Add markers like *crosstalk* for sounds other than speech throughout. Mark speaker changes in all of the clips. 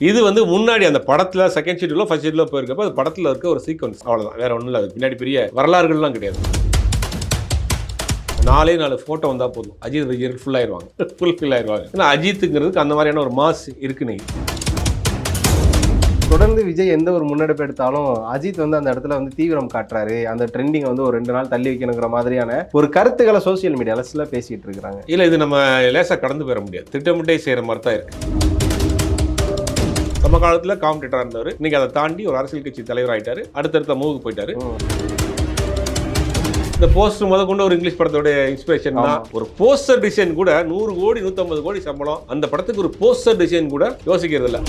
Speaker 1: இது வந்து முன்னாடி அந்த படத்துல செகண்ட் ஷெட்யூலோ ஃபர்ஸ்ட் ஷெட்யூலோ போயிருக்கப்ப அது படத்துல இருக்க ஒரு சீக்வன்ஸ் அவ்வளவுதான். வேற ஒன்றும் இல்லை. அது பின்னாடி பெரிய வரலாறுகள்லாம் கிடையாது. நாலே நாலு ஃபோட்டோ வந்தால் போதும். அஜித் விஜய் ஃபுல் ஆயிடுவாங்க ஃபுல் ஃபில் ஆயிடுவாங்க ஏன்னா அஜித்துங்கிறதுக்கு அந்த மாதிரியான ஒரு மாஸ் இருக்கு நீ
Speaker 2: தொடர்ந்து விஜய் எந்த ஒரு முன்னெடுப்பு எடுத்தாலும் அஜித் வந்து அந்த இடத்துல வந்து தீவிரம் காட்டுறாரு. அந்த ட்ரெண்டிங் வந்து ஒரு ரெண்டு நாள் தள்ளி வைக்கணுங்கிற மாதிரியான ஒரு கருத்துக்களை சோசியல் மீடியால சில பேசிட்டு இருக்காங்க
Speaker 1: இல்லை இது நம்ம லேசாக கடந்து போயிட முடியாது. திட்டமிட்டே செய்கிற மாதிரி தான் இருக்கு. சம காலத்தில் காம்படிட்டராக இருந்தவர். இன்னைக்கு அதை தாண்டி ஒரு அரசியல் கட்சி தலைவர் ஆயிட்டாரு. அடுத்தடுத்த மூவுக்கு போயிட்டாரு. இந்த போஸ்டர் முத கொண்டு ஒரு இங்கிலீஷ் படத்தோட இன்ஸ்பிரேஷன் தான். ஒரு போஸ்டர் டிசைன் கூட நூறு கோடி நூற்றம்பது கோடி சம்பளம். அந்த படத்துக்கு ஒரு போஸ்டர் டிசைன் கூட யோசிக்கிறது இல்லை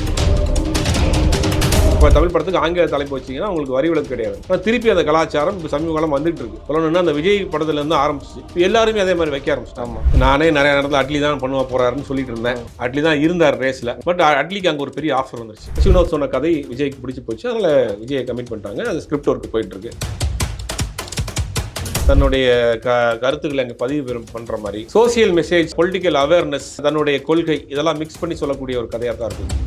Speaker 1: இப்போ தமிழ் படத்துக்கு ஆங்கில தலைப்பு வச்சீங்கன்னா உங்களுக்கு வரி விலக்கு கிடையாது. ஆனால் திருப்பி அந்த கலாச்சாரம் இப்போ சமீப காலம் வந்துட்டு இருக்கு. சொல்லணும்னா அந்த விஜய் படத்துல இருந்து ஆரம்பிச்சு. இப்போ எல்லாருமே அதே மாதிரி வைக்க ஆரம்பிச்சிட்டாங்க.
Speaker 2: ஆமா.
Speaker 1: நானே நிறைய நேரத்தில் அட்லி தான் பண்ணுவ போறாருன்னு சொல்லிட்டு இருந்தேன். அட்லி தான் இருந்தார் ரேஸ்ல. பட் அட்லிக்கு அங்கே ஒரு பெரிய ஆஃபர் வந்துருச்சு. சிவனோத் சொன்ன கதை விஜய்க்கு பிடிச்சி போச்சு. அதனால விஜயை கமிட் பண்ணிட்டாங்க. அது ஸ்கிரிப்ட் ஒர்க்கு போயிட்டு இருக்கு. தன்னுடைய க கருத்துக்களை அங்கே பதிவு பெறும் பண்ற மாதிரி. சோசியல் மெசேஜ் பொலிட்டிக்கல் அவேர்னஸ் தன்னுடைய கொள்கை இதெல்லாம் மிக்ஸ் பண்ணி சொல்லக்கூடிய ஒரு கதையாக தான் இருக்குது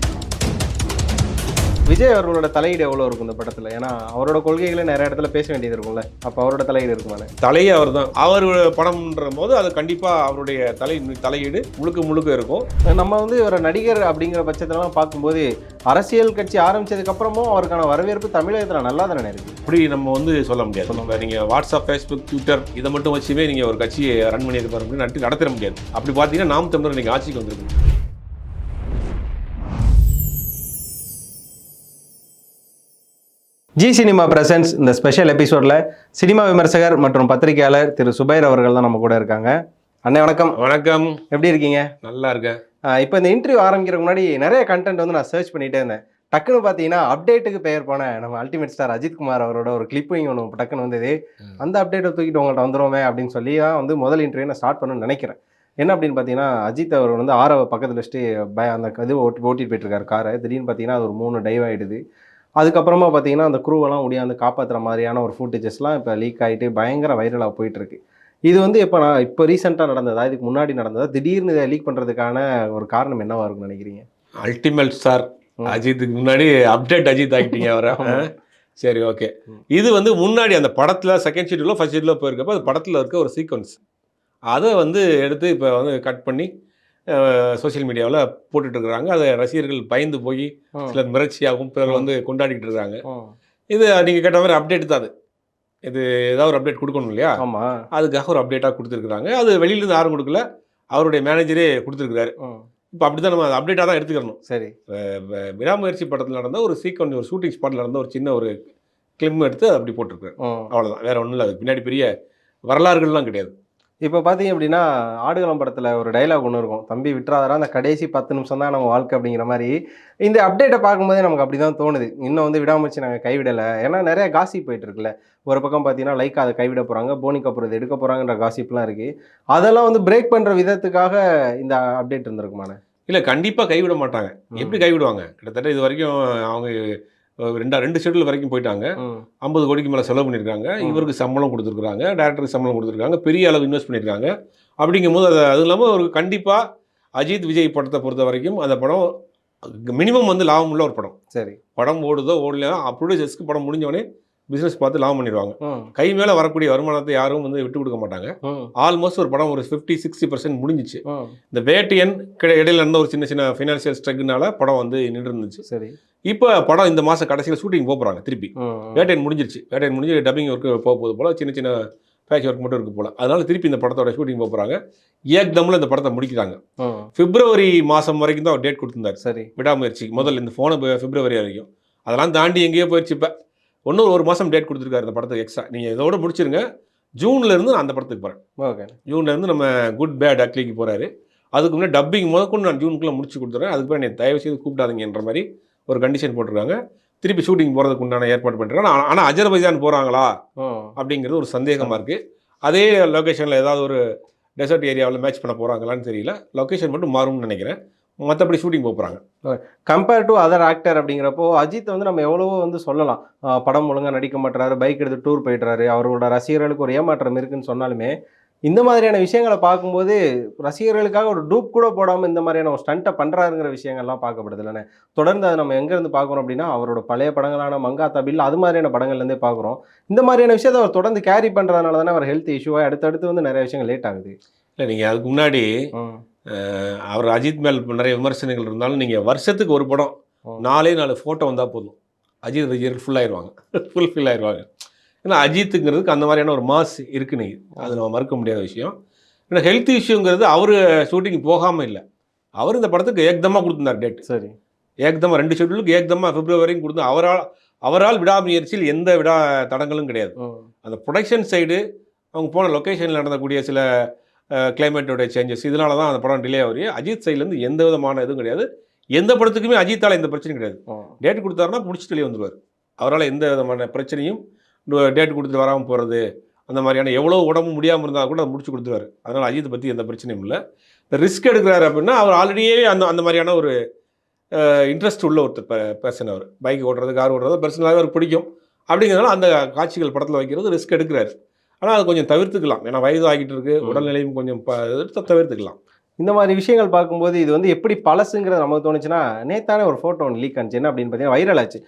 Speaker 2: விஜய் அவர்களோட தலையீடு எவ்வளவு இருக்கும் இந்த படத்துல? ஏன்னா அவரோட கொள்கைகளை நிறைய இடத்துல பேச வேண்டியது இருக்கும்ல. அப்ப அவரோட தலையீடு இருக்குமானே?
Speaker 1: தலையே அவர் தான் அவர் படம்ன்ற போது அது கண்டிப்பா அவருடைய தலை தலையீடு முழுக்க முழுக்க இருக்கும்.
Speaker 2: நம்ம வந்து ஒரு நடிகர் அப்படிங்கிற பட்சத்துலலாம் பார்க்கும்போது அரசியல் கட்சி ஆரம்பிச்சதுக்கு அப்புறமும் அவருக்கான வரவேற்பு தமிழகத்துல நல்லா தானே இருக்கு?
Speaker 1: அப்படி நம்ம வந்து சொல்ல முடியாது. நம்ம நீங்க வாட்ஸ்அப் ஃபேஸ்புக் ட்விட்டர் இதை மட்டும் வச்சுமே நீங்க ஒரு கட்சியை ரன் பண்ணி இருப்பாரு நடத்தி நடத்திட முடியாது. அப்படி பார்த்தீங்கன்னா நாம் தமிழர் இன்னைக்கு ஆட்சிக்கு வந்திருக்கு
Speaker 2: ஜி சினிமா பிரசன்ஸ் இந்த ஸ்பெஷல் எபிசோட்ல சினிமா விமர்சகர் மற்றும் பத்திரிகையாளர் திரு சுபைர் அவர்கள் தான் நம்ம கூட இருக்காங்க. அண்ணே வணக்கம்.
Speaker 1: வணக்கம்.
Speaker 2: எப்படி இருக்கீங்க?
Speaker 1: நல்லா இருக்கேன்.
Speaker 2: இப்போ இந்த இன்டர்வியூ ஆரம்பிக்கிறதுக்கு முன்னாடி நிறைய கண்டென்ட் வந்து நான் சர்ச் பண்ணிட்டே இருந்தேன். டக்குன்னு பார்த்தீங்கன்னா அப்டேட்டுக்கு பெயர் போன நம்ம அல்டிமேட் ஸ்டார் அஜித் குமார் அவரோட ஒரு கிளிப்பிங் ஒன்று டக்குன்னு வந்தது. அந்த அப்டேட்டை தூக்கிட்டு உங்கள்கிட்ட வந்துருவோமே அப்படின்னு சொல்லி தான் வந்து முதல் இன்டர்வியூ நான் ஸ்டார்ட் பண்ணணும்னு நினைக்கிறேன். என்ன அப்படின்னு பார்த்தீங்கன்னா அஜித் அவர் வந்து ஆரவ பக்கத்தில் வச்சுட்டு பய அந்த இது ஓட்டி ஓட்டிட்டு போயிட்டு இருக்காரு காரை. திடீர்னு பார்த்தீங்கன்னா அது ஒரு மூணு டைவ் ஆயிடுது. அதுக்கப்புறமா பார்த்தீங்கன்னா அந்த குரூவெல்லாம் முடியாந்து காப்பாற்றுற மாதிரியான ஒரு ஃபுட்டேஜஸ்லாம் இப்போ லீக் ஆகிட்டு பயங்கர வைரலாக போயிட்டு இருக்கு இது வந்து இப்போ நான் இப்போ ரீசெண்டாக நடந்ததா? இதுக்கு முன்னாடி நடந்ததா? திடீர்னு இதை லீக் பண்ணுறதுக்கான ஒரு காரணம் என்னவா இருக்கும்னு நினைக்கிறீங்க?
Speaker 1: அல்டிமேட் ஸ்டார்
Speaker 2: ம்.
Speaker 1: அஜித்துக்கு முன்னாடி அப்டேட் அஜித் ஆகிட்டீங்க அவரை. சரி ஓகே. இது வந்து முன்னாடி அந்த படத்துல செகண்ட் ஷெட்யூலோ ஃபர்ஸ்ட் ஷெட்யூலோ போயிருக்கப்ப அது படத்துல இருக்க ஒரு சீக்வன்ஸ் அதை வந்து எடுத்து இப்போ வந்து கட் பண்ணி சோஷியல் மீடியாவில் போட்டுட்டு இருக்கிறாங்க அதை ரசிகர்கள் பயந்து போய். சிலர் மிரட்சியாகவும் பிறர். வந்து கொண்டாடிட்டு இருக்காங்க. இது நீங்கள் கேட்ட மாதிரி அப்டேட் தான் அது. இது ஏதாவது ஒரு அப்டேட் கொடுக்கணும் இல்லையா?
Speaker 2: ஆமா.
Speaker 1: அதுக்காக ஒரு அப்டேட்டாக கொடுத்துருக்குறாங்க. அது வெளியிலேருந்து யாரும் கொடுக்கல. அவருடைய மேனேஜரே கொடுத்துருக்காரு
Speaker 2: ம்.
Speaker 1: இப்போ அப்படி தான் நம்ம அப்டேட்டாக தான் எடுத்துக்கணும்.
Speaker 2: சரி.
Speaker 1: விடாமுயற்சி படத்தில் நடந்த ஒரு சீக்வன்ஸ் ஒரு ஷூட்டிங் ஸ்பாட்டில் நடந்த ஒரு சின்ன ஒரு கிளிம் எடுத்து அதை அப்படி போட்டிருக்காரு
Speaker 2: ம்.
Speaker 1: அவ்வளோதான் வேற ஒன்றும் இல்லை. அதுக்கு பின்னாடி பெரிய வரலாறுகள்லாம் கிடையாது.
Speaker 2: இப்போ பார்த்தீங்க அப்படின்னா ஆடுகளம் படத்தில் ஒரு டைலாக் ஒன்று இருக்கும். தம்பி விட்டுறாதரா அந்த கடைசி பத்து நிமிஷம் தான் நம்ம வாழ்க்கை அப்படிங்கிற மாதிரி. இந்த அப்டேட்டை பார்க்கும்போதே நமக்கு அப்படி தான் தோணுது. இன்னும் வந்து விடாமச்சு நாங்கள் கைவிடலை. ஏன்னா நிறைய காசிப் போயிட்டு இருக்குல்ல. ஒரு பக்கம் பார்த்தீங்கன்னா லைக் அதை கைவிட போகிறாங்க போனி கபூர் இதை எடுக்க போகிறாங்கன்ற காசிப்லாம் இருக்குது அதெல்லாம் வந்து பிரேக் பண்ணுற விதத்துக்காக இந்த அப்டேட் இருந்திருக்குமாண்ணே?
Speaker 1: இல்லை கண்டிப்பாக கைவிட மாட்டாங்க. எப்படி கைவிடுவாங்க? கிட்டத்தட்ட இது வரைக்கும் அவங்க ரெண்டா ரெண்டு ஷெட்யூல் வரைக்கும் போயிட்டாங்க. ஐம்பது கோடிக்கு மேலே செலவு பண்ணியிருக்காங்க. இவருக்கு சம்பளம் கொடுத்துருக்காங்க டேரக்டருக்கு சம்பளம் கொடுத்துருக்காங்க. பெரிய அளவு இன்வெஸ்ட் பண்ணியிருக்காங்க. அப்படிங்கும்போது அது அது இல்லாமல் ஒரு கண்டிப்பாக அஜித் விஜய் படத்தை பொறுத்த வரைக்கும் அந்த படம் மினிமம் வந்து லாபம் உள்ள ஒரு படம்.
Speaker 2: சரி.
Speaker 1: படம் ஓடுதோ ஓடலையோ ப்ரொடியூசர்ஸ்க்கு படம் முடிஞ்சவொடனே பிஸ்னஸ் பார்த்து லாபம் பண்ணிடுவாங்க. கை மேலே வரக்கூடிய வருமானத்தை யாரும் வந்து விட்டு கொடுக்க மாட்டாங்க. ஆல்மோஸ்ட் ஒரு படம் ஒரு ஃபிஃப்டி சிக்ஸ்டி பர்சன்ட் முடிஞ்சிச்சு. இந்த வேட்டியன் இடையில இருந்த ஒரு சின்ன சின்ன ஃபினான்ஷியல் ஸ்ட்ரக்னால படம் வந்து நின்று இருந்துச்சு
Speaker 2: சரி.
Speaker 1: இப்போ படம் இந்த மாதம் கடைசியில் ஷூட்டிங் போக போகிறாங்க திருப்பி. வேட்டையன் முடிஞ்சிருச்சு. வேட்டையன் முடிஞ்சு டப்பிங் ஒர்க்கு போக போகுது போல் சின்ன சின்ன பேட்ச் ஒர்க் மட்டும் இருக்கு போல். அதனால திருப்பி இந்த படத்தோட ஷூட்டிங் போக போகிறாங்க ஏக்தமில் இந்த படத்தை முடிக்கிறாங்க. பிப்ரவரி மாதம் வரைக்கும் தான் அவர் டேட் கொடுத்துருந்தாரு.
Speaker 2: சரி.
Speaker 1: விடாமுயற்சி. முதல்ல இந்த ஃபோனை பிப்ரவரி வரைக்கும். அதெல்லாம் தாண்டி எங்கேயோ போயிடுச்சு இப்போ. இன்னும் ஒரு மாதம் டேட் கொடுத்துருக்காரு இந்த படத்துக்கு எக்ஸ்ட்ரா நீங்கள் இதோட முடிச்சிருங்க. ஜூன்ல இருந்து நான் அந்த படத்துக்கு போகிறேன்
Speaker 2: ஓகே
Speaker 1: ஜூன்ல இருந்து நம்ம குட் பேட் அக்லிக்கு போகிறாரு அதுக்கு முன்னாடி டப்பிங் முதற்கொண்டு நான் ஜூனுக்குள்ளே முடிச்சு கொடுத்துறேன். அதுக்கு என்னை தயவு செய்து கூப்பிடாதீங்கன்ற மாதிரி ஒரு கண்டிஷன் போட்டிருக்காங்க. திருப்பி ஷூட்டிங் போகிறதுக்கு உண்டான ஏற்பாடு பண்ணிருக்காங்க. ஆனால் அஜர்பைஜான் போகிறாங்களா அப்படிங்கிறது ஒரு சந்தேகமாக இருக்குது அதே லொக்கேஷனில் ஏதாவது ஒரு டெசர்ட் ஏரியாவில் மேட்ச் பண்ண போகிறாங்களான்னு தெரியல. லொக்கேஷன் மட்டும் மாறும்னு நினைக்கிறேன். மற்றபடி ஷூட்டிங் போக போகிறாங்க
Speaker 2: கம்பேர் டு அதர் ஆக்டர் அப்படிங்கிறப்போ அஜித் வந்து நம்ம எவ்வளவோ வந்து சொல்லலாம். படம் ஒழுங்கா நடிக்க மாட்டாரு பைக் எடுத்து டூர் போயிடுறாரு அவரோட ரசிகர்களுக்கு ஒரு ஏமாற்றம் இருக்குன்னு சொன்னாலுமே இந்த மாதிரியான விஷயங்களை பார்க்கும்போது ரசிகர்களுக்காக ஒரு டூப் கூட போடாமல் இந்த மாதிரியான ஒரு ஸ்டண்ட்டை பண்ணுறாருங்கிற விஷயங்கள்லாம் பார்க்கப்படுது இல்லைண்ணே. தொடர்ந்து அதை நம்ம எங்கேருந்து பார்க்குறோம் அப்படின்னா அவரோட பழைய படங்களான மங்காத்தா பில் அது மாதிரியான படங்கள்லேருந்தே பார்க்குறோம். இந்த மாதிரியான விஷயத்தை அவர் தொடர்ந்து கேரி பண்ணுறதுனால தானே அவர் ஹெல்த் இஷ்யூவாக அடுத்தடுத்து வந்து நிறைய விஷயங்கள் லேட் ஆகுது.
Speaker 1: இல்லை நீங்கள் அதுக்கு முன்னாடி அவர் அஜித் மேல் நிறைய விமர்சனங்கள் இருந்தாலும் நீங்கள் வருஷத்துக்கு ஒரு படம். நாலே நாலு ஃபோட்டோ வந்தால் போதும். அஜித் ரசிகர் ஃபுல் ஃபுல் ஃபில் ஆயிடுவாங்க ஏன்னா அஜித்துங்கிறதுக்கு அந்த மாதிரியான ஒரு மாஸ் இருக்கு நீ. அது நம்ம மறுக்க முடியாத விஷயம். ஏன்னா ஹெல்த் இஷ்யூங்கிறது அவர் ஷூட்டிங் போகாமல் இல்லை. அவர் இந்த படத்துக்கு ஏக்தமாக கொடுத்துருந்தார் டேட்
Speaker 2: சரி.
Speaker 1: ஏக்தமாக ரெண்டு ஷெட்யூலுக்கு ஏக்தமாக பிப்ரவரி வரைக்கும் கொடுத்து அவரால் அவரால் விடாமுயற்சியில் எந்த விடா தடங்களும் கிடையாது. அந்த ப்ரொடக்ஷன் சைடு அவங்க போன லொக்கேஷனில் நடந்தக்கூடிய சில கிளைமேட்டோட சேஞ்சஸ் இதனால தான் அந்த படம் டிலே ஆகுது அஜித் சைட்லேருந்து எந்த விதமான இதுவும் கிடையாது. எந்த படத்துக்குமே அஜித்தால் எந்த பிரச்சனையும் கிடையாது. டேட் கொடுத்தாருன்னா பிடிச்சிட்டு வெளியே வந்துடுவார் அவரால் எந்த விதமான பிரச்சனையும் டேட் கொடுத்துட்டு வராமல் போகிறது அந்த மாதிரியான எவ்வளோ உடம்பு முடியாமல் இருந்தால் கூட அதை முடிச்சு கொடுத்துருவாரு. அதனால் அஜித் பற்றி எந்த பிரச்சனையும் இல்லை. இந்த ரிஸ்க் எடுக்கிறாரு அப்படின்னா அவர் ஆல்ரெடியே அந்த அந்த மாதிரியான ஒரு இன்ட்ரெஸ்ட் உள்ள ஒருத்தர் பர்சன் அவர் பைக் ஓட்டுறது கார் ஓட்டுறது பர்சனலாகவே அவருக்கு பிடிக்கும். அப்படிங்கிறதுனால அந்த காட்சிகள் படத்தில் வைக்கிறது ரிஸ்க் எடுக்கிறாரு. ஆனால் அது கொஞ்சம் தவிர்த்துக்கலாம். ஏன்னா வயது ஆகிட்டு இருக்கு. உடல்நிலையும் கொஞ்சம் தவிர்த்துக்கலாம்.
Speaker 2: இந்த மாதிரி விஷயங்கள் பார்க்கும்போது இது வந்து எப்படி பழசுங்கிறது நமக்கு தோணுச்சுன்னா நேத்தானே ஒரு ஃபோட்டோ ஒன்று லீக் ஆனிச்சு. என்ன அப்படின்னு பார்த்தீங்கன்னா வைரல் ஆச்சு.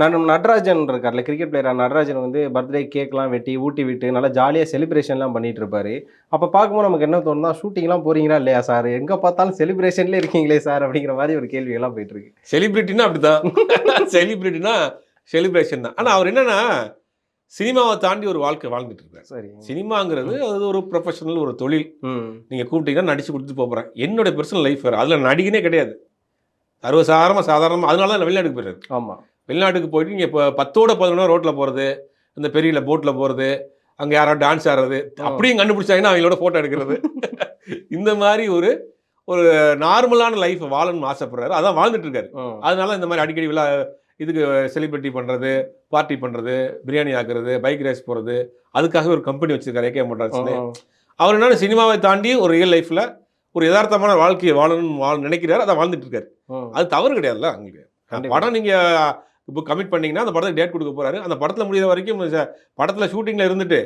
Speaker 2: நான் நடராஜன் இருக்கார்ல கிரிக்கெட் பிளேயர் நடராஜன் வந்து பர்த்டே கேக்லாம் வெட்டி ஊட்டி விட்டு நல்லா ஜாலியாக செலிப்ரேஷன்லாம் பண்ணிட்டு இருப்பாரு. அப்போ பார்க்கும்போது நமக்கு என்ன தோணுதா ஷூட்டிங்லாம் போறீங்களா இல்லையா சார் எங்கே பார்த்தாலும் செலிப்ரேஷன்லேயே இருக்கீங்களே சார் அப்படிங்கிற மாதிரி ஒரு கேள்வியெல்லாம் போயிட்டு இருக்கு.
Speaker 1: செலிபிரிட்டினா அப்படிதான் செலிபிரிட்டினா செலிப்ரேஷன் தான். ஆனால் அவர் என்னன்னா சினிமாவை தாண்டி ஒரு வாழ்க்கை வாழ்ந்துட்டு இருக்காரு
Speaker 2: சரி.
Speaker 1: சினிமாங்கிறது அது ஒரு ப்ரொஃபஷனல் ஒரு தொழில்.
Speaker 2: ம்.
Speaker 1: நீங்கள் கூப்பிட்டீங்கன்னா நடிச்சு கொடுத்துட்டு போகிறேன் என்னோட பர்சனல் லைஃப் வேறு. அதில் நடிகனே கிடையாது. சர்வசாதாரணமாக சாதாரணமாக அதனால தான் வெளிநாட்டுக்கு போயிடுறாரு
Speaker 2: ஆமாம்
Speaker 1: வெளிநாட்டுக்கு போயிட்டு நீங்கள் இப்போ பத்தோட பதினொன்று ரோட்டில் போகிறது இந்த பெரிய போட்டில் போகிறது அங்கே யாராவது டான்ஸ் ஆடுறது அப்படியும் கண்டுபிடிச்சாங்கன்னா அவங்களோட ஃபோட்டோ எடுக்கிறது. *laughs* இந்த மாதிரி ஒரு ஒரு நார்மலான லைஃப் வாழணும்னு ஆசைப்படுறாரு. அதான் வாழ்ந்துட்டு இருக்காரு. அதனால இந்த மாதிரி அடிக்கடி விழா இதுக்கு செலிப்ரிட்டி பண்ணுறது பார்ட்டி பண்ணுறது பிரியாணி ஆக்குறது பைக் ரேஸ் போகிறது அதுக்காகவே ஒரு கம்பெனி வச்சிருக்காரு ஏகே மோட்டார்ஸ்னு. அவர் என்னன்னா சினிமாவை தாண்டி ஒரு ரியல் லைஃப்பில் ஒரு யதார்த்தமான வாழ்க்கையை வாழணும்னு வாழ் நினைக்கிறாரு அதை வாழ்ந்துட்டு இருக்காரு. அது தவறு கிடையாதுல்ல
Speaker 2: கண்டிப்பா.
Speaker 1: படம் நீங்கள் இப்போ கமிட் பண்ணீங்கன்னா அந்த படத்துக்கு டேட் கொடுக்க போறாரு அந்த படத்தில் முடியிற வரைக்கும் படத்தில் ஷூட்டிங்கில் இருந்துட்டு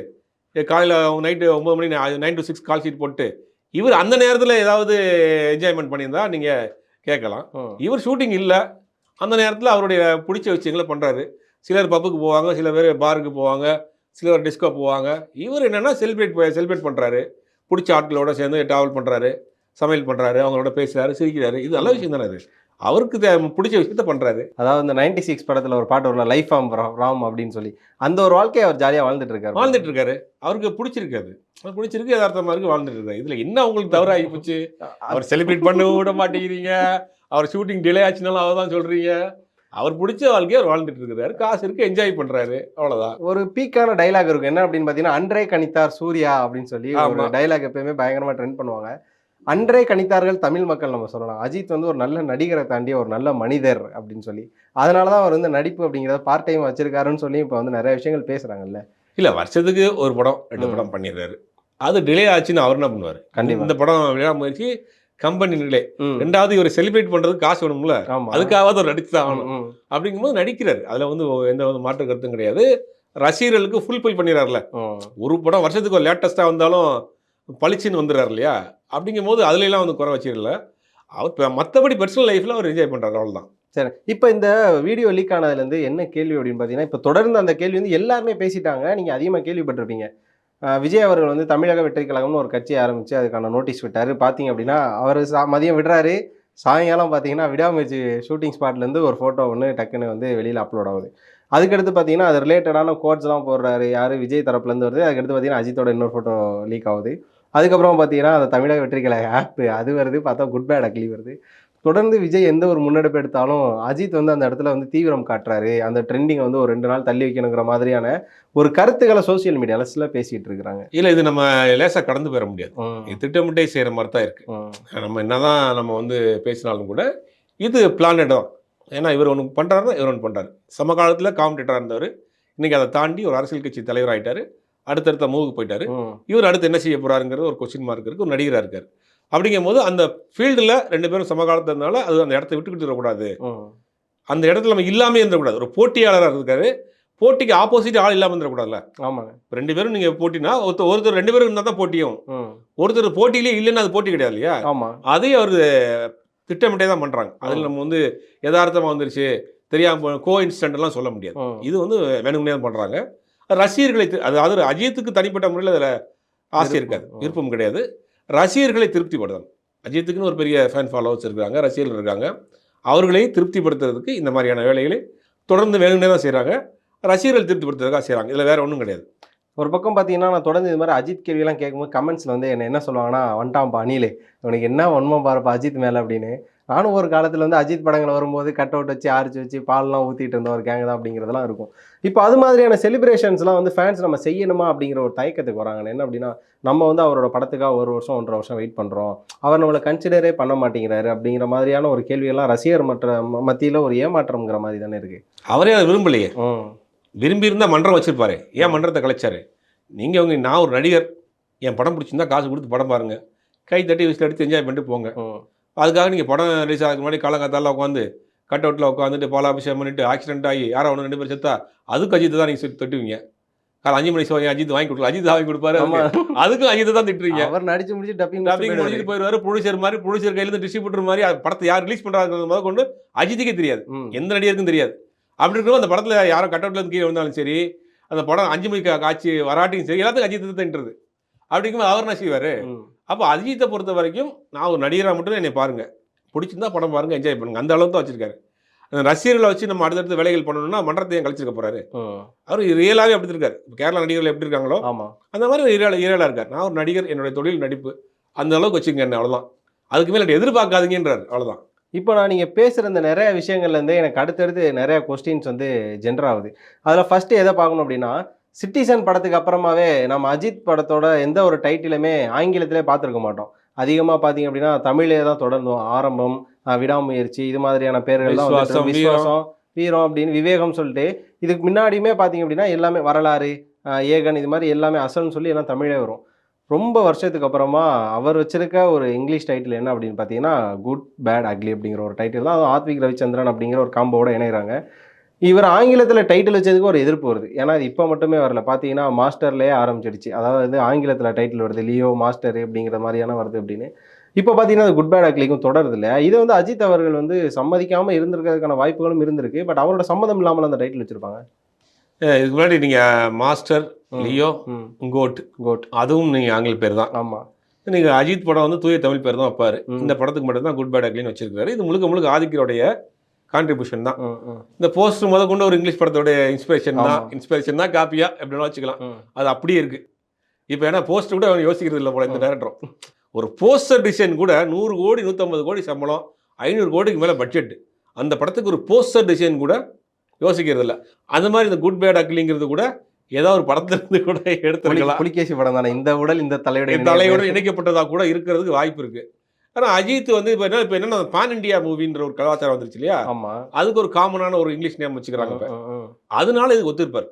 Speaker 1: காலையில் நைட்டு ஒம்பது மணி nine to six call sheet போட்டு இவர் அந்த நேரத்தில் ஏதாவது என்ஜாய்மெண்ட் பண்ணியிருந்தா நீங்கள் கேட்கலாம். இவர் ஷூட்டிங் இல்லை அந்த நேரத்தில் அவருடைய பிடிச்ச விஷயங்களை பண்ணுறாரு சிலர் பப்புக்கு போவாங்க சில பேர் பாருக்கு போவாங்க சிலர் டிஸ்கோ போவாங்க. இவர் என்னென்னா செலிப்ரேட் செலிப்ரேட் பண்ணுறாரு பிடிச்ச ஆட்களோட சேர்ந்து ட்ராவல் பண்ணுறாரு சமையல் பண்ணுறாரு அவங்களோட பேசுகிறாரு சிரிக்கிறாரு. இது நல்ல விஷயம் தானே அது? அவருக்கு பிடிச்ச விஷயத்த பண்ணுறாரு
Speaker 2: அதாவது இந்த நைன்டி சிக்ஸ் படத்துல ஒரு பாட்டு வரல லைஃப் ஆம் ராம் அப்படின்னு சொல்லி. அந்த ஒரு வாழ்க்கையை அவர் ஜாலியாக வாழ்ந்துட்டு இருக்காரு
Speaker 1: வாழ்ந்துட்டு இருக்காரு அவருக்கு பிடிச்சிருக்காது அவர் பிடிச்சிருக்கு யதார்த்தமாக இருக்கு வாழ்ந்துட்டு இருக்காரு இதில் என்ன உங்களுக்கு தவறாகி போச்சு? அவர் செலிப்ரேட் பண்ண விட மாட்டேங்கிறீங்க. அவர் ஷூட்டிங் டிலே ஆச்சுனாலும் அவர் தான் சொல்கிறீங்க அவர் பிடிச்ச வாழ்க்கையை அவர் வாழ்ந்துட்டு இருக்காரு காசு இருக்கு என்ஜாய் பண்ணுறாரு அவ்வளோதான்
Speaker 2: ஒரு பீக்கான டைலாக் இருக்கும் என்ன அப்படின்னு பார்த்தீங்கன்னா அன்றே கணித்தார் சூர்யா அப்படின்னு சொல்லி ஒரு. டைலாக் எப்பயுமே பயங்கரமா ட்ரெண்ட் பண்ணுவாங்க. அன்றே கணித்தார்கள் தமிழ் மக்கள் நம்ம சொல்லலாம். அஜித் வந்து ஒரு நல்ல நடிகரை தாண்டி ஒரு நல்ல மனிதர் அப்படின்னு சொல்லி. அதனால தான் அவர் வந்து நடிப்பு அப்படிங்கிறத பார்ட் டைம் வச்சிருக்காருன்னு சொல்லி இப்போ வந்து நிறைய விஷயங்கள் பேசுறாங்கல்ல.
Speaker 1: இல்லை வருஷத்துக்கு ஒரு படம் ரெண்டு. படம் பண்ணிடுறாரு. அது டிலே ஆச்சுன்னு அவர் என்ன பண்ணுவார்?
Speaker 2: கண்டிப்பா.
Speaker 1: இந்த படம் விழா முயற்சி கம்பெனி
Speaker 2: ம்.
Speaker 1: ரெண்டாவது இவர் செலிப்ரேட் பண்ணுறதுக்கு காசு வேணும்ல. அதுக்காவது அவர் நடிச்சு தான் ஆகணும். அப்படிங்கும்போது நடிக்கிறாரு. அதில் வந்து எந்த ஒரு மாற்று கருத்தும் கிடையாது. ரசிகர்களுக்கு ஃபுல்ஃபில் பண்ணிடுறாருல. ஒரு படம் வருஷத்துக்கு ஒரு லேட்டஸ்ட்டாக வந்தாலும் பளிச்சுன்னு வந்துடுறாரு இல்லையா அப்படிங்கும்போது போது அதுலலாம் வந்து குறை வச்சிடல அவர் மற்றபடி பர்சனல் லைஃப்பில் அவர் என்ஜாய் பண்ணுறாரு அவ்வளோதான்
Speaker 2: சரி. இப்போ இந்த வீடியோ லீக் ஆனதுலேருந்து என்ன கேள்வி அப்படின்னு பார்த்தீங்கன்னா இப்போ தொடர்ந்து அந்த கேள்வி வந்து எல்லாருமே பேசிட்டாங்க. நீங்கள் அதிகமாக கேள்விப்பட்டிருப்பீங்க. விஜய் அவர்கள் வந்து தமிழக வெற்றி கழகம்னு ஒரு கட்சி ஆரம்பித்து அதுக்கான நோட்டீஸ் விட்டார். பார்த்தீங்க அப்படின்னா அவர் சா மதியம் விடுறாரு. சாயங்காலம் பார்த்தீங்கன்னா விடாமுயற்சி ஷூட்டிங் ஸ்பாட்லேருந்து ஒரு ஃபோட்டோ ஒன்று டக்குன்னு வந்து வெளியில் அப்லோட் ஆகுது. அதுக்கடுத்து பார்த்தீங்கன்னா அது ரிலேட்டடான கோட்ஸ்லாம் போடுறாரு. யார்? விஜய் தரப்புலேருந்து வருது. அதுக்கடுத்து பார்த்தீங்கன்னா அஜித்தோட இன்னொரு ஃபோட்டோ லீக் ஆகுது. அதுக்கப்புறம் பார்த்தீங்கன்னா அந்த தமிழக வெற்றி கழக ஆப் அது வருது பார்த்தா குட் பேட் அக்லி வருது. தொடர்ந்து விஜய் எந்த ஒரு முன்னெடுப்பு எடுத்தாலும் அஜித் வந்து அந்த இடத்துல வந்து தீவிரம் காட்டுறாரு. அந்த ட்ரெண்டிங்கை வந்து ஒரு ரெண்டு நாள் தள்ளி வைக்கணுங்கிற மாதிரியான ஒரு கருத்துக்களை சோஷியல் மீடியால சில பேசிட்டு இருக்கிறாங்க.
Speaker 1: இல்லை இது நம்ம லேசாக கடந்து போயிட முடியாது. இது திட்டமிட்டே செய்கிற மாதிரி தான் இருக்கு. நம்ம என்னதான் நம்ம வந்து பேசினாலும் கூட இது பிளானட் தான். ஏன்னா இவர் ஒன்று பண்ணுறாருன்னா இவர் ஒன்று பண்ணுறாரு சமகாலத்தில் காம்படிட்டராக இருந்தவர். இன்னைக்கு அதை தாண்டி ஒரு அரசியல் கட்சி தலைவர் ஆயிட்டாரு அடுத்தடுத்த மூவுக்கு போயிட்டாரு. இவர் அடுத்து என்ன செய்ய போறாருங்கிறது ஒரு கொஸ்டின் மார்க் இருக்கு ஒரு நடிகராக இருக்காரு. அப்படிங்கும்போது அந்த ஃபீல்டில் ரெண்டு பேரும் சமகாலத்தில் இருந்தால அது அந்த இடத்த விட்டு கொடுத்துடக்கூடாது அந்த இடத்துல நம்ம இல்லாமே இருந்துடக்கூடாது ஒரு போட்டியாளராக இருக்காரு. போட்டிக்கு ஆப்போசிட் ஆள் இல்லாமல் வந்துடக்கூடாதுல்ல
Speaker 2: ஆமாங்க.
Speaker 1: ரெண்டு பேரும் நீங்கள் போட்டினா ஒருத்தர் ஒருத்தர் ரெண்டு பேரும் இருந்தால் தான் போட்டியும் ஒருத்தர் போட்டியிலே இல்லைன்னா அது போட்டி கிடையாது இல்லையா?
Speaker 2: ஆமா.
Speaker 1: அதையும் அவர் திட்டமிட்டே தான் பண்ணுறாங்க அதில் நம்ம வந்து யதார்த்தமாக வந்துருச்சு. தெரியாமல் கோ இன்சிடென்ட்லாம் சொல்ல முடியாது. இது வந்து வேணும்னே பண்ணுறாங்க ரசிகர்களை அதாவது அஜித்துக்கு தனிப்பட்ட முறையில் அதில் ஆசை இருக்காது.
Speaker 2: விருப்பம்.
Speaker 1: கிடையாது. ரசிகர்களை திருப்திப்படுத்தணும். அஜித்துக்குன்னு ஒரு பெரிய ஃபேன் ஃபாலோவர்ஸ் இருக்காங்க ரசிகர்கள் இருக்காங்க. அவர்களை திருப்திப்படுத்துறதுக்கு இந்த மாதிரியான வேலைகளை தொடர்ந்து வேணும்னே தான் செய்கிறாங்க ரசிகர்கள் திருப்திப்படுத்துறதுக்காக செய்கிறாங்க இதில் வேற ஒன்றும் கிடையாது.
Speaker 2: ஒரு பக்கம் பார்த்தீங்கன்னா நான் தொடர்ந்து இது மாதிரி அஜித் கேள்வியெல்லாம் கேட்கும்போது கமெண்ட்ஸில் வந்து என்ன என்ன சொல்லுவாங்கன்னா வந்துட்டான்ப்பா அணிலே உனக்கு என்ன வன்மம் பாருப்பா அஜித் மேலே அப்படின்னு. நானும் ஒரு காலத்தில் வந்து அஜித் படங்கள் வரும்போது கட் அவுட் வச்சு ஆரிச்சு வச்சு பால்லாம் ஊற்றிட்டு இருந்த ஒரு கேங் தான் அப்படிங்கிறதெல்லாம் இருக்கும். இப்போ அது மாதிரியான செலிப்ரேஷன்ஸ்லாம் வந்து ஃபேன்ஸ் நம்ம செய்யணுமா அப்படிங்கிற ஒரு தயக்கத்துக்கு வராங்க. என்ன அப்படின்னா நம்ம வந்து அவரோட படத்துக்காக ஒரு வருஷம் ஒன்றரை வருஷம் வெயிட் பண்ணுறோம் அவர் நம்மளை கன்சிடரே பண்ண மாட்டேங்கிறாரு அப்படிங்கிற மாதிரியான ஒரு கேள்வியெல்லாம் ரசிகர் மற்ற மத்தியில் ஒரு ஏமாற்றம்ங்கிற மாதிரி தானே இருக்குது
Speaker 1: அவரே அதை விரும்பலையே.
Speaker 2: ம்.
Speaker 1: விரும்பி இருந்தால் மன்றம் வச்சிருப்பாரு. ஏன் மன்றத்தை கலைச்சாரு? நீங்கள் உங்க நான் ஒரு நடிகர். என் படம் பிடிச்சிருந்தா காசு கொடுத்து படம் பாருங்க. கை தட்டி விசில் எடுத்து என்ஜாய் பண்ணிட்டு போங்க. அதுக்காக நீங்கள் படம் ரிலீஸ் ஆகிறதுக்கு முன்னாடி காலங்காத்தால உட்காந்து கட் அவுட்டில் உட்காந்துட்டு பாலாபிஷேகம் பண்ணிட்டு ஆக்சிடென்ட் ஆகி யாரோ ஒன்று ரெண்டு பேர் செத்தா அதுக்கு அஜித் தான் நீங்கள் தட்டுவீங்க. காலை அஞ்சு மணி சோழ அஜித் வாங்கி கொடுக்கல. அஜித் வாங்கி கொடுப்பாரு அதுக்கும் அஜித் தான் திட்டுறீங்க.
Speaker 2: அவர் நடிச்சு முடிச்சு டப்பிங்
Speaker 1: டப்பிங் முடிச்சுட்டு போயிடுவாரு. ப்ரொடியூசர் மாதிரி ப்ரொடியூசர் கையிலேருந்து டிஸ்ட்ரிபியூட்டர் மாதிரி படத்தை யார் ரிலீஸ் பண்ணுறாங்க முத கொண்டு அஜித்துக்கே தெரியாது. எந்த நடிகருக்கும் தெரியாது. அப்படி இருக்கும்போது அந்த படத்தில் யாரோ கட் அவுட்ல இருந்து கீழே வந்தாலும் சரி அந்த படம் அஞ்சு மணிக்கு காட்சி வராட்டியும் சரி எல்லாத்துக்கும் அஜித் தின்றது அப்படி இருக்கும்போது அவர் என்ன செய்வார். அப்போ அஜித்தை பொறுத்த வரைக்கும் நான் ஒரு நடிகராக மட்டும் என்னை பாருங்க. பிடிச்சிருந்தா படம் பாருங்க என்ஜாய் பண்ணுங்க. அந்த அளவுக்கு தான் வச்சிருக்காரு. அந்த ரசிகர்களை வச்சு நம்ம அடுத்தடுத்து வேலைகள் பண்ணணும்னா மன்றத்தை ஏன் கழிச்சிருக்க போறாரு. அவர் ரியலாகவே அப்படி இருக்காரு. இப்போ கேரளா நடிகர்கள் எப்படி இருக்காங்களோ
Speaker 2: ஆமா.
Speaker 1: அந்த மாதிரி ரியலா ரியலாக இருக்கார். நான் ஒரு நடிகர் என்னுடைய தொழில் நடிப்பு. அந்த அளவுக்கு வச்சுங்க என்ன அவ்வளோதான் அதுக்கு மேலே எதிர்பார்க்காதீங்கன்றார் அவ்வளோதான்
Speaker 2: இப்போ நான் நீங்கள் பேசுகிற இந்த நிறைய விஷயங்கள்ல இருந்து எனக்கு அடுத்தடுத்து நிறைய கொஸ்டின்ஸ் வந்து ஜென்டர் ஆகுது. அதில் ஃபஸ்ட்டு எதை பார்க்கணும் அப்படின்னா சிட்டிசன் படத்துக்கு அப்புறமாவே நம்ம அஜித் படத்தோட எந்த ஒரு டைட்டிலுமே ஆங்கிலத்திலே பார்த்துருக்க மாட்டோம். அதிகமாக பார்த்தீங்க அப்படின்னா தமிழே தான் தொடர்ந்தோம் ஆரம்பம் விடாமுயற்சி இது மாதிரியான பேர்கள்லாம்
Speaker 1: விஸ்வாசம்
Speaker 2: வீரம். அப்படின்னு விவேகம் சொல்லிட்டு இதுக்கு முன்னாடியுமே பார்த்தீங்க அப்படின்னா எல்லாமே வரலாறு ஏகன் இது மாதிரி எல்லாமே அசல்னு சொல்லி எல்லாம் தமிழே வரும். ரொம்ப வருஷத்துக்கு அப்புறமா அவர் வச்சிருக்க ஒரு இங்கிலீஷ் டைட்டில் என்ன அப்படின்னு பார்த்தீங்கன்னா குட் பேட் அக்லி அப்படிங்கிற ஒரு டைட்டில் தான். அதுவும் ஆத்விக் ரவிச்சந்திரன் அப்படிங்கிற ஒரு காம்போவோட இணைகிறாங்க இவர் ஆங்கிலத்தில் டைட்டில் வச்சதுக்கு ஒரு எதிர்ப்பு வருது. ஏன்னா இது இப்போ மட்டுமே வரல. பார்த்தீங்கன்னா மாஸ்டர்லேயே ஆரம்பிச்சிடுச்சு அதாவது ஆங்கிலத்தில் டைட்டில் வருது. லியோ மாஸ்டர் அப்படிங்கிற மாதிரியான வருது அப்படின்னு. இப்போ பார்த்தீங்கன்னா அது குட் பேட் அக்லிக்கும் தொடருது இல்லையா? இதை வந்து அஜித் அவர்கள் வந்து சம்மதிக்காமல் இருந்திருக்கிறதுக்கான வாய்ப்புகளும் இருந்திருக்கு. பட் அவரோட சம்மதம் இல்லாமல் அந்த டைட்டில் வச்சிருப்பாங்க.
Speaker 1: இதுக்கு முன்னாடி நீங்கள் மாஸ்டர். லியோ கோட்
Speaker 2: கோட்
Speaker 1: அதுவும் நீங்கள் ஆங்கில பேர் தான்.
Speaker 2: ஆமாம்
Speaker 1: நீங்கள் அஜித் படம் வந்து தூய தமிழ் பேர் தான் வைப்பார். இந்த படத்துக்கு மட்டும் தான் குட் பேட் அக்லின்னு வச்சிருக்காரு இது முழுக்க முழுக்க ஆதிக்கருடைய கான்ட்ரிபியூஷன் தான். இந்த போஸ்டர் முத கொண்டு ஒரு இங்கிலீஷ் படத்தோட இன்ஸ்பிரேஷன் தான். இன்ஸ்பிரேஷன் தான் காப்பியா எப்படின்னா வச்சுக்கலாம். அது அப்படியே இருக்கு. இப்போ ஏன்னா போஸ்டர் கூட அவன் யோசிக்கிறது இல்லை போல இந்த டேரக்டரும் ஒரு போஸ்டர் டிசைன் கூட நூறு கோடி நூற்றம்பது கோடி சம்பளம் ஐநூறு கோடிக்கு மேலே பட்ஜெட் அந்த படத்துக்கு ஒரு போஸ்டர் டிசைன் கூட யோசிக்கிறது இல்லை. அந்த மாதிரி இந்த குட் பேட் அக்லிங்கிறது கூட ஏதோ ஒரு படத்துல இருந்து கூட எடுத்துருக்கலாம்.
Speaker 2: புலிகேசி படம் தானே? இந்த உடல் இந்த தலையோட
Speaker 1: இந்த தலையோட இணைக்கப்பட்டதா கூட இருக்கிறதுக்கு வாய்ப்பு இருக்கு. ஆனா அஜித் வந்து இப்போ என்ன இப்போ என்ன பான் இண்டியா மூவின்ற ஒரு கலாச்சாரம் வந்துருச்சு இல்லையா?
Speaker 2: ஆமா.
Speaker 1: அதுக்கு ஒரு காமனான ஒரு இங்கிலீஷ் நேம் வச்சுக்கிறாங்க இப்ப. அதனால இதுக்கு ஒத்துருப்பார்.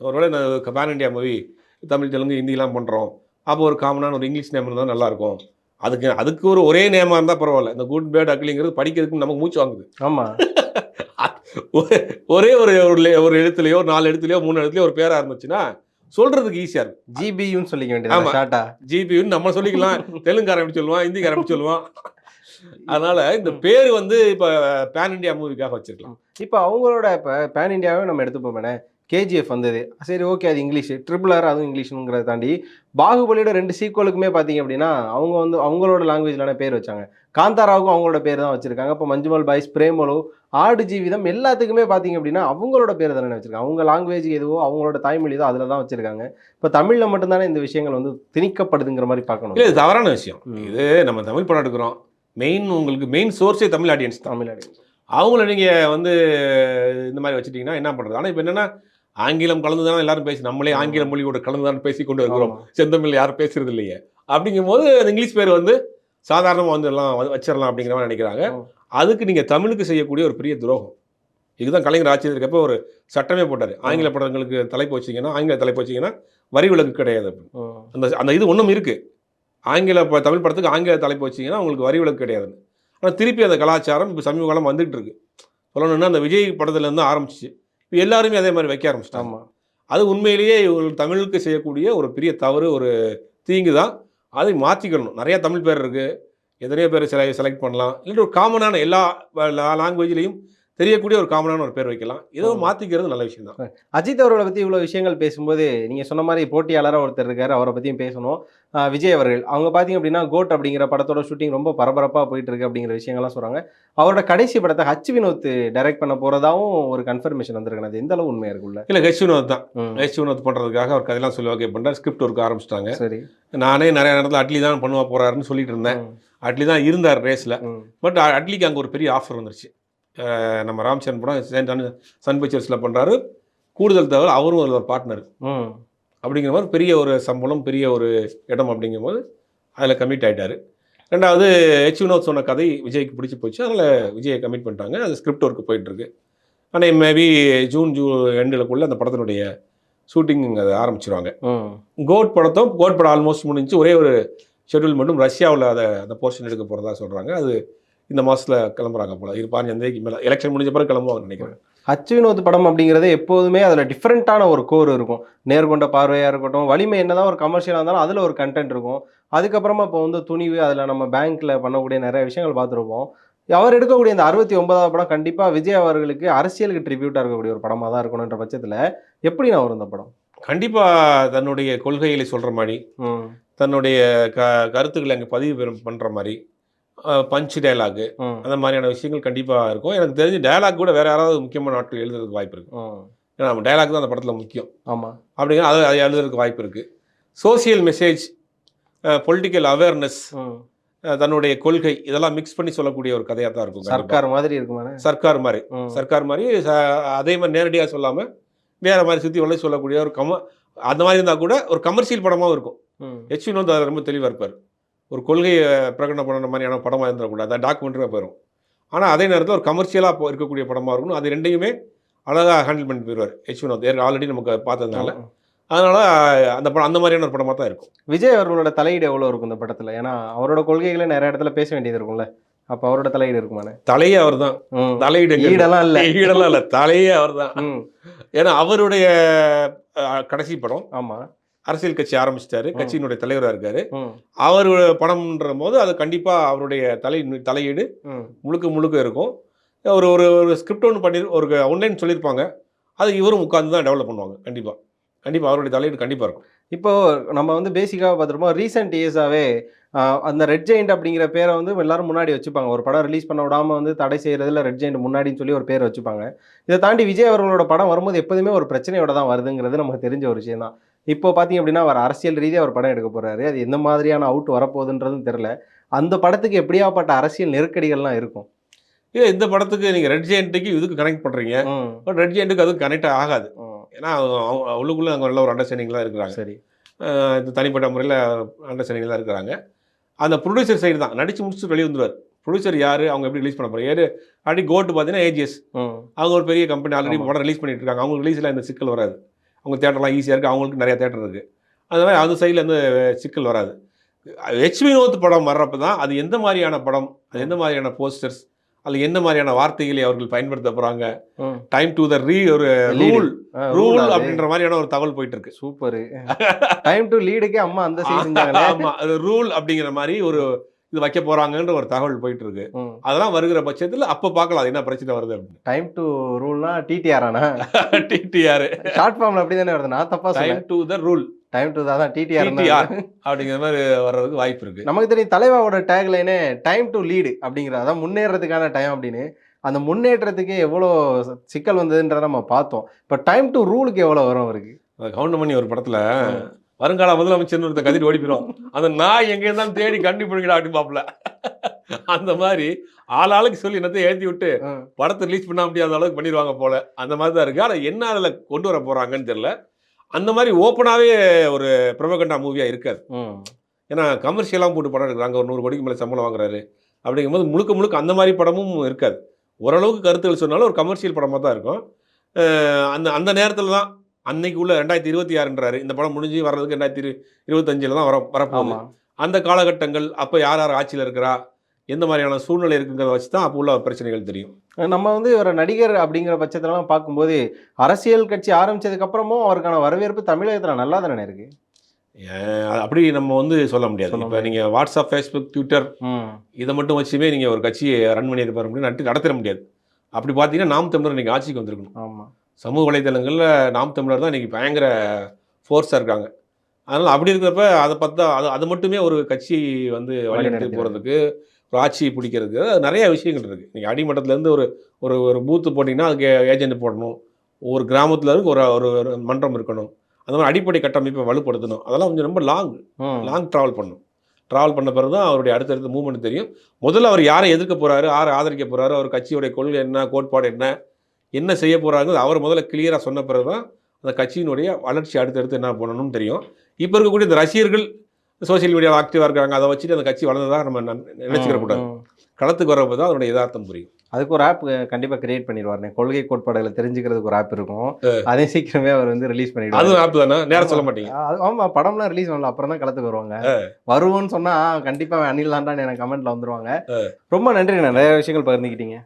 Speaker 1: ஒருவேளை இந்த pan India movie Tamil Telugu ஹிந்திலாம் பண்ணுறோம் அப்போ ஒரு காமனான ஒரு இங்கிலீஷ் நேம் இருந்தால் நல்லாயிருக்கும் அதுக்கு அதுக்கு ஒரு ஒரே நேமாக இருந்தால் பரவாயில்ல. இந்த குட் பேட் அக்லிங்கிறது படிக்கிறதுக்கு நமக்கு மூச்சு வாங்குது.
Speaker 2: ஆமா.
Speaker 1: ஒரே- *laughs* ஒரே ஒரு எழுத்துலையோ நாலு எழுத்துலையோ மூணு எழுத்துலையோ ஒரு பேராக இருந்துச்சுன்னா சொல்கிறதுக்கு ஈஸியாக இருக்கும்
Speaker 2: ஜிபியும் சொல்லிக்க. வேண்டியது ஷார்ட்டா
Speaker 1: ஜிபின்னு நம்ம சொல்லிக்கலாம். *laughs* தெலுங்குக்காரன் எப்படி சொல்லுவான் ஹிந்திக்காரன் எப்படி சொல்லுவான். *laughs* அதனால இந்த பேர் வந்து இப்போ பேன் இண்டியா மூவிக்காக வச்சிருக்கலாம்.
Speaker 2: இப்போ அவங்களோட இப்போ பேன் இந்தியாவே நம்ம எடுத்துப்போமே கேஜிஎஃப் வந்தது. சரி ஓகே அது இங்கிலீஷ். ட்ரிபிள் ஆர் அதுவும் இங்கிலீஷ்ங்கிறத தாண்டி பாகுபலியோட ரெண்டு சீக்குவலுக்குமே பார்த்தீங்க அப்படின்னா அவங்க வந்து அவங்களோட லாங்குவேஜ்லான பேர் வச்சாங்க. காந்தாராவுக்கும் அவங்களோட பேர் தான் வச்சிருக்காங்க. இப்போ மஞ்சுமல் பாய்ஸ் பிரேமலு ஆடு ஜீவிதம் எல்லாத்துக்குமே பார்த்தீங்க அப்படின்னா அவங்களோட பேர் தானே வச்சிருக்காங்க. அவங்க லாங்குவேஜ் எதுவோ அவங்களோட தாய்மொழி தான் அதில் தான் வச்சிருக்காங்க. இப்போ தமிழில் மட்டும்தானே இந்த விஷயங்கள் வந்து திணிக்கப்படுதுங்கிற மாதிரி பார்க்கணும்.
Speaker 1: இது தவறான விஷயம். இது நம்ம தமிழ் படம் எடுக்கிறோம். மெயின் உங்களுக்கு மெயின் சோர்ஸே தமிழ் ஆடியன்ஸ்
Speaker 2: தமிழ்
Speaker 1: அவங்கள நீங்கள் வந்து இந்த மாதிரி வச்சுட்டீங்கன்னா என்ன பண்ணுறது ஆனால் இப்போ என்னன்னா ஆங்கிலம் கலந்து தான் எல்லாரும் பேசி நம்மளே ஆங்கில மொழியோட கலந்து தான் பேசி கொண்டு இருக்கிறோம் செந்தமிழ் யாரும் பேசுறது இல்லையே அப்படிங்கும்போது அந்த இங்கிலீஷ் பேர் வந்து சாதாரணமாக வந்து எல்லாம் வந்து வச்சிடலாம் அப்படிங்கிற மாதிரி நினைக்கிறாங்க. அதுக்கு நீங்கள் தமிழுக்கு செய்யக்கூடிய ஒரு பெரிய துரோகம். இதுதான் கலைஞர் ஆட்சியில் இருக்கப்போ ஒரு சட்டமே போட்டார். ஆங்கில படங்களுக்கு தலைப்பு வச்சிங்கன்னா ஆங்கில தலைப்பு வச்சிங்கன்னா வரி விலக்கு கிடையாது. அந்த அந்த இது ஒன்றும் இருக்குது ஆங்கில தமிழ் படத்துக்கு ஆங்கில தலைப்பு வச்சிங்கன்னா உங்களுக்கு வரி விலக்கு கிடையாது. ஆனால் திருப்பி அந்த கலாச்சாரம் இப்போ சமீப காலம் வந்துகிட்டு இருக்கு. சொல்லணும்னா அந்த விஜய் படத்துலேருந்து ஆரம்பிச்சிச்சு இப்ப எல்லாருமே அதே மாதிரி வைக்க ஆரம்பிச்சிட்டாங்க.
Speaker 2: ஆமா.
Speaker 1: அது உண்மையிலேயே ஒரு தமிழுக்கு செய்யக்கூடிய ஒரு பெரிய தவறு ஒரு தீங்கு தான் அதை மாற்றிக்கணும் நிறைய தமிழ் பேர் இருக்குது எத்தனையோ பேர் செல செலக்ட் பண்ணலாம். இல்லாட்டி ஒரு காமனான எல்லா லாங்குவேஜ்லேயும் தெரியக்கூடிய ஒரு காமனான ஒரு பேர் வைக்கலாம். ஏதோ. மாற்றிக்கிறது நல்ல விஷயம் தான்.
Speaker 2: அஜித் அவர்களை பத்தி இவ்வளவு விஷயங்கள் பேசும்போது நீங்க சொன்ன மாதிரி போட்டியாளரா ஒருத்தர் இருக்காரு அவரை பத்தியும் பேசணும். விஜய் அவர்கள். அவங்க பாத்தீங்க அப்படின்னா கோட் அப்படிங்கிற படத்தோட ஷூட்டிங் ரொம்ப பரபரப்பா போயிட்டு இருக்கு அப்படிங்கிற விஷயங்கள்லாம் சொல்றாங்க. அவரோட கடைசி படத்தை ஹச் வினோத் டைரக்ட் பண்ண போறதாவும் ஒரு கன்ஃபர்மேஷன் வந்திருக்கு அது எந்த அளவு உண்மையா இருக்குல்ல
Speaker 1: இல்லை ஹெச் வினோத் தான். ஹெச் வினோத் பண்ணுறதுக்காக அவர் கதையெல்லாம் சொல்லி ஓகே பண்ணுறாரு ஸ்கிரிப்ட் ஒர்க் ஆரம்பிச்சிட்டாங்க.
Speaker 2: சரி.
Speaker 1: நானே நிறைய நேரத்தில் அட்லி தான் பண்ணுவா போறாருன்னு சொல்லிட்டு இருந்தேன். அட்லி தான் இருந்தார் ரேஸில். பட் அட்லிக்கு அங்கே ஒரு பெரிய ஆஃபர் வந்துருச்சு. நம்ம ராம்சரண் படம் சன் சன் பிக்சர்ஸில் பண்ணுறாரு கூடுதல் தவிர அவரும் ஒரு பார்ட்னர். அப்படிங்கிற மாதிரி பெரிய ஒரு சம்பளம் பெரிய ஒரு இடம் அப்படிங்கும்போது அதில் கமிட் ஆயிட்டாரு. ரெண்டாவது ஹெச் வினோத் சொன்ன கதை விஜய்க்கு பிடிச்சி போச்சு. அதில் விஜயை கமிட் பண்ணிட்டாங்க. அது ஸ்கிரிப்ட் ஒர்க்கு போயிட்டுருக்கு. ஆனால் மேபி ஜூன் ஜூ எண்டுலக்குள்ளே அந்த படத்தினுடைய ஷூட்டிங் அதை ஆரம்பிச்சிருவாங்க. கோட் படத்தும். கோட் படம் ஆல்மோஸ்ட் முடிஞ்சு ஒரே ஒரு ஷெட்யூல் மட்டும் ரஷ்யாவில் அதை அந்த போர்ஷன் எடுக்க போகிறதா சொல்கிறாங்க அது இந்த மாதத்தில் கிளம்புறாங்க போல. இது பாஞ்சு தேதிக்கு மேலே எலெக்ஷன் முடிஞ்ச பிறகு கிளம்புவாங்கன்னு நினைக்கிறேன்.
Speaker 2: ஹச் வினோத் படம் அப்படிங்கிறது எப்போதுமே அதில் டிஃப்ரெண்ட்டான ஒரு கோர் இருக்கும். நேர்கொண்ட பார்வையாக இருக்கட்டும் வலிமை என்னதான் ஒரு கமர்ஷியலாக இருந்தாலும் அதில் ஒரு கண்டென்ட் இருக்கும். அதுக்கப்புறமா இப்போ வந்து துணிவு அதில் நம்ம பேங்க்கில் பண்ணக்கூடிய நிறைய விஷயங்கள் பார்த்துருப்போம். அவர் எடுக்கக்கூடிய இந்த அறுபத்தி ஒன்பதாவது படம் கண்டிப்பாக விஜய் அவர்களுக்கு அரசியலுக்கு ட்ரிபியூட்டாக இருக்கக்கூடிய ஒரு படமாக தான் இருக்கணுன்ற பட்சத்தில் எப்படி நான் வரும் இந்த படம்?
Speaker 1: கண்டிப்பாக தன்னுடைய கொள்கைகளை சொல்கிற மாதிரி தன்னுடைய க கருத்துக்களை அங்கே பதிவு பண்ணுற மாதிரி. பஞ்ச் டயலாகு
Speaker 2: ம்
Speaker 1: அந்த மாதிரியான விஷயங்கள் கண்டிப்பாக இருக்கும். எனக்கு தெரிஞ்சு டயலாக் கூட வேறு யாராவது முக்கியமான நாட்கள் எழுதுறதுக்கு வாய்ப்பு இருக்குது ஏன்னா நம்ம டயலாக் தான் அந்த படத்தில் முக்கியம்.
Speaker 2: ஆமாம்
Speaker 1: அப்படிங்கிற அதை அதை எழுதுறதுக்கு வாய்ப்பு இருக்குது சோசியல் மெசேஜ் பொலிட்டிக்கல் அவேர்னஸ் தன்னுடைய கொள்கை இதெல்லாம் மிக்ஸ் பண்ணி சொல்லக்கூடிய ஒரு கதையாக தான் இருக்கும்.
Speaker 2: சர்க்கார் மாதிரி இருக்குமாண்ணே?
Speaker 1: சர்க்கார் மாதிரி. சர்க்கார் மாதிரி அதே மாதிரி நேரடியாக சொல்லாமல் வேற மாதிரி சுற்றி வளை சொல்லக்கூடிய ஒரு கம அந்த மாதிரி இருந்தால் கூட ஒரு கமர்ஷியல் படமாகவும் இருக்கும். ஹெச் வினோத் ரொம்ப தெளிவாக இருப்பார். ஒரு கொள்கையை பிரகடனம் பண்ண மாதிரியான படமாக இருந்துடக்கூடாது அது டாக்குமெண்ட்ரியாக போயிடும் ஆனால் அதே நேரத்தில் ஒரு கமர்ஷியலாக இருக்கக்கூடிய படமாக இருக்கணும். அது ரெண்டையுமே அழகாக ஹேண்டில் பண்ணிட்டு போயிடுவார். ஹெச் வினோத். ஆல்ரெடி நமக்கு பார்த்ததுனால. அதனால் அந்த படம் அந்த மாதிரியான ஒரு படமாக தான் இருக்கும்.
Speaker 2: விஜய் அவர்களோட தலையீடு எவ்வளோ இருக்கும் இந்த படத்தில்? ஏன்னா அவரோட கொள்கைகளை நிறைய இடத்துல பேச வேண்டியது இருக்கும்ல. அப்போ அவரோட தலையீடு இருக்குமாண்ணே
Speaker 1: தலையே அவர் தான் தலையீடு
Speaker 2: ஈடெல்லாம் இல்லை.
Speaker 1: ஈடெல்லாம் இல்லை. தலையே அவர் தான் ஏன்னா அவருடைய கடைசி படம்
Speaker 2: ஆமா.
Speaker 1: அரசியல் கட்சி ஆரம்பிச்சிட்டாரு. கட்சியினுடைய தலைவராக இருக்காரு. அவர் படம்ன்ற போது அது கண்டிப்பாக அவருடைய தலை தலையீடு முழுக்க முழுக்க இருக்கும். ஒரு ஒரு ஒரு ஸ்கிரிப்ட் ஒன்று பண்ணி ஒரு ஒன்லைன் சொல்லியிருப்பாங்க. அது இவரும் உட்காந்து தான் டெவலப் பண்ணுவாங்க. கண்டிப்பாக கண்டிப்பாக அவருடைய தலையீடு கண்டிப்பாக இருக்கும்.
Speaker 2: இப்போ நம்ம வந்து பேசிக்காக பார்த்துருப்போம். ரீசெண்ட் இயர்ஸாகவே அந்த ரெட் ஜெயிண்ட் அப்படிங்கிற பேரை வந்து எல்லாரும் முன்னாடி வச்சுப்பாங்க. ஒரு படம் ரிலீஸ் பண்ண விடாம வந்து தடை செய்யறதுல ரெட் ஜெயிண்ட் முன்னாடின்னு சொல்லி ஒரு பேர் வச்சுப்பாங்க. இதை தாண்டி விஜய் அவர்களோட படம் வரும்போது எப்போதுமே ஒரு பிரச்சனையோட தான் வருதுங்கிறது நமக்கு தெரிஞ்ச ஒரு விஷயம் தான் இப்போ பார்த்தீங்க அப்படின்னா அவர் அரசியல் ரீதியாக ஒரு படம் எடுக்க போறாரு. அது எந்த மாதிரியான அவுட் வரப்போகுதுன்றதும் தெரில அந்த படத்துக்கு எப்படியாப்பட்ட அரசியல் நெருக்கடிகள்லாம் இருக்கும்?
Speaker 1: ஏன் இந்த படத்துக்கு நீங்கள் ரெட் ஜெயண்ட்டுக்கு இதுக்கு கனெக்ட் பண்ணுறீங்க பட் ரெட் ஜெயண்ட்டுக்கு அதுக்கு கனெக்ட் ஆகாது. ஏன்னா அவளுக்குள்ளே அங்கே நல்ல ஒரு அண்டர்ஸ்டாண்டிங்லாம் இருக்கிறாங்க.
Speaker 2: சரி.
Speaker 1: இது தனிப்பட்ட முறையில் அண்டர்ஸ்டாண்டிங்லாம் இருக்கிறாங்க. அந்த ப்ரொடியூசர் சைடு தான். நடிச்சு முடிச்சுட்டு வெளியே வந்துருவார். ப்ரொடியூசர் யார்? அவங்க எப்படி ரிலீஸ் பண்ண போகிறாங்க ஏறு ஆல்ரெடி கோட்டு பார்த்தீங்கன்னா ஏஜிஎஸ் அவங்க ஒரு பெரிய கம்பெனி ஆல்ரெடி. படம் ரிலீஸ் பண்ணிட்டு இருக்காங்க. அவங்க ரிலீஸில் இந்த சிக்கல் வராது. அவங்க தேட்டர்லாம் ஈஸியாக இருக்குது அவங்களுக்கு நிறைய தேட்டர் இருக்குது அந்த மாதிரி அந்த சைடில் இருந்து சிக்கல் வராது. ஹெச் வினோத் படம் வர்றப்ப தான் அது எந்த மாதிரியான படம் அது எந்த மாதிரியான போஸ்டர்ஸ் அதில் என்ன மாதிரியான வார்த்தைகளை அவர்கள் பயன்படுத்த போகிறாங்க டைம் டு த ரீ ஒரு. Rule rule. அப்படின்ற மாதிரியான ஒரு தகவல் போயிட்டு இருக்கு.
Speaker 2: சூப்பர். டைம் டு லீடுக்கே அம்மா அந்த சைடு செஞ்சாங்களே.
Speaker 1: ஆமா அது ரூல் அப்படிங்கிற மாதிரி ஒரு இது வைக்க போறாங்கன்ற ஒரு தகவல் போயிட்டு இருக்கு அதெல்லாம் வருகிற பட்சத்தில் அப்போ பார்க்கலாம். என்ன பிரச்சனை வருது அப்படின்னு.
Speaker 2: டைம் டு ரூல்னா டிடிஆர் ஆனா?
Speaker 1: டிடிஆர்
Speaker 2: ஷார்ட் ஃபார்ம்ல அப்படி தானே வருது. நான் தப்பா
Speaker 1: time to the rule
Speaker 2: time to தான் டிடிஆர்
Speaker 1: டிடிஆர் அப்படிங்கிற மாதிரி வர்றதுக்கு வாய்ப்பு இருக்கு.
Speaker 2: நமக்கு தெரியும் தலைவாவோட டேக்லைனே டைம் டு லீடு அப்படிங்கிற அதான் முன்னேறதுக்கான டைம் அப்படின்னு. அந்த முன்னேற்றத்துக்கு எவ்வளோ சிக்கல் வந்ததுன்றத நம்ம பார்த்தோம். இப்போ டைம் டு ரூலுக்கு எவ்வளோ வரும் அவருக்கு?
Speaker 1: கவுண்டமணி ஒரு படத்துல வருங்கால முதலமைச்சர் ஒருத்த கதிர் ஓடி போயிடும் அந்த நாய் எங்க இருந்தாலும் தேடி கண்டுபிடிக்கடா அப்படின்னு பாப்பல அந்த மாதிரி ஆளாளுக்கு சொல்லி என்னத்தை ஏற்றி விட்டு படத்தை ரிலீஸ் பண்ண முடியாத அளவுக்கு பண்ணிடுவாங்க போல. அந்த மாதிரி தான் இருக்கு. ஆனால் என்ன அதில் கொண்டு வர போறாங்கன்னு தெரியல. அந்த மாதிரி ஓப்பனாகவே ஒரு பிரபகண்டா மூவியாக இருக்காது ஏன்னா கமர்ஷியலாக போட்டு படம் எடுக்கிறாங்க. ஒரு நூறு கோடிக்கு மேலே சம்பளம் வாங்குறாரு. அப்படிங்கும்போது முழுக்க முழுக்க அந்த மாதிரி படமும் இருக்காது. ஓரளவுக்கு கருத்துகள் சொன்னாலும் ஒரு கமர்ஷியல் படமாக தான் இருக்கும். அந்த அந்த நேரத்தில் தான் அன்னைக்கு உள்ள ரெண்டாயிரத்தி இருபத்தி ஆறுன்றாரு. இந்த படம் முடிஞ்சு வர்றதுக்கு ரெண்டாயிரத்தி இரு இருபத்தஞ்சில் தான் வர வரப்போகுது. அந்த காலகட்டங்கள் அப்போ யார் யார் ஆட்சியில் இருக்கிறா? எந்த மாதிரியான சூழ்நிலை இருக்குங்கிறத வச்சு தான் அப்போ உள்ள பிரச்சனைகள் தெரியும்.
Speaker 2: நம்ம வந்து ஒரு நடிகர் அப்படிங்கிற பட்சத்துலலாம் பார்க்கும்போது அரசியல் கட்சி ஆரம்பிச்சதுக்கு அப்புறமும் அவருக்கான வரவேற்பு தமிழகத்துல நல்லா தானே இருக்கு?
Speaker 1: ஏன், அது அப்படி நம்ம வந்து சொல்ல முடியாது. இப்போ நீங்கள் வாட்ஸ்அப் ஃபேஸ்புக் ட்விட்டர் இதை மட்டும் வச்சுமே நீங்கள் ஒரு கட்சியை ரன் பண்ணியிருப்பார் அப்படின்னு நடத்தி நடத்திட முடியாது. அப்படி பார்த்தீங்கன்னா நாம் தமிழர் இன்னைக்கு ஆட்சிக்கு வந்திருக்கணும்.
Speaker 2: ஆமா.
Speaker 1: சமூக வலைதளங்களில் நாம் தமிழர் தான் இன்னைக்கு பயங்கர ஃபோர்ஸாக இருக்காங்க. அதனால் அப்படி இருக்கிறப்ப அதை பார்த்தா அது அது மட்டுமே ஒரு கட்சி வந்து வழிநடத்தி போகிறதுக்கு ஒரு ஆட்சியை பிடிக்கிறதுக்கு நிறைய விஷயங்கள் இருக்குது நீங்கள் அடிமட்டத்துலேருந்து ஒரு ஒரு ஒரு பூத்து போட்டிங்கன்னா அதுக்கு ஏஜென்ட் போடணும். ஒவ்வொரு கிராமத்தில் இருக்கு ஒரு ஒரு ஒரு மன்றம் இருக்கணும். அந்த மாதிரி அடிப்படை கட்டமைப்பை வலுப்படுத்தணும். அதெல்லாம் கொஞ்சம் ரொம்ப லாங் லாங் ட்ராவல் பண்ணும் ட்ராவல் பண்ண பிறகு தான் அவருடைய அடுத்தடுத்த மூவ்மெண்ட் தெரியும். முதல்ல அவர் யாரை எதிர்க்க போறாரு யாரை ஆதரிக்க போறாரு அவர் கட்சியுடைய கொள்கை என்ன கோட்பாடு என்ன என்ன செய்ய போறாங்க அவர் முதல்ல கிளியராக சொன்ன பிறகு தான் அந்த கட்சியினுடைய வளர்ச்சி அடுத்தடுத்து என்ன பண்ணணும்னு தெரியும். இப்போ இருக்கக்கூடிய இந்த ரசிகர்கள் சோஷியல் மீடியாவில் ஆக்டிவாக இருக்காங்க. அதை வச்சுட்டு அந்த கட்சி வளர்ந்ததாக நம்ம நன்- நினைச்சுக்கிற கூடாது.
Speaker 2: ம், ம்.
Speaker 1: களத்துக்கு வரப்போ தான் அதனுடைய யதார்த்தம் புரியும்.
Speaker 2: அதுக்கு ஒரு ஆப் கண்டிப்பா கிரியேட் பண்ணிடுவாருண்ணே. கொள்கை கோட்பாடுகளை தெரிஞ்சுக்கிறதுக்கு ஒரு ஆப் இருக்கும். அதே சீக்கிரமே அவர் வந்து ரிலீஸ் பண்ணிடுவாரு.
Speaker 1: அதுவும் ஆப் தானே? நேரம் சொல்ல மாட்டீங்க.
Speaker 2: அது- ஆமா படம்லாம் ரிலீஸ் பண்ணல. அப்புறம் தான் களத்துக்கு வருவாங்க. வருவோம்னு சொன்னா கண்டிப்பா அனில் தாண்டான்னு எனக்கு கமெண்ட்ல வந்துருவாங்க. ரொம்ப நன்றி நிறைய விஷயங்கள் பகிர்ந்துக்கிட்டீங்க.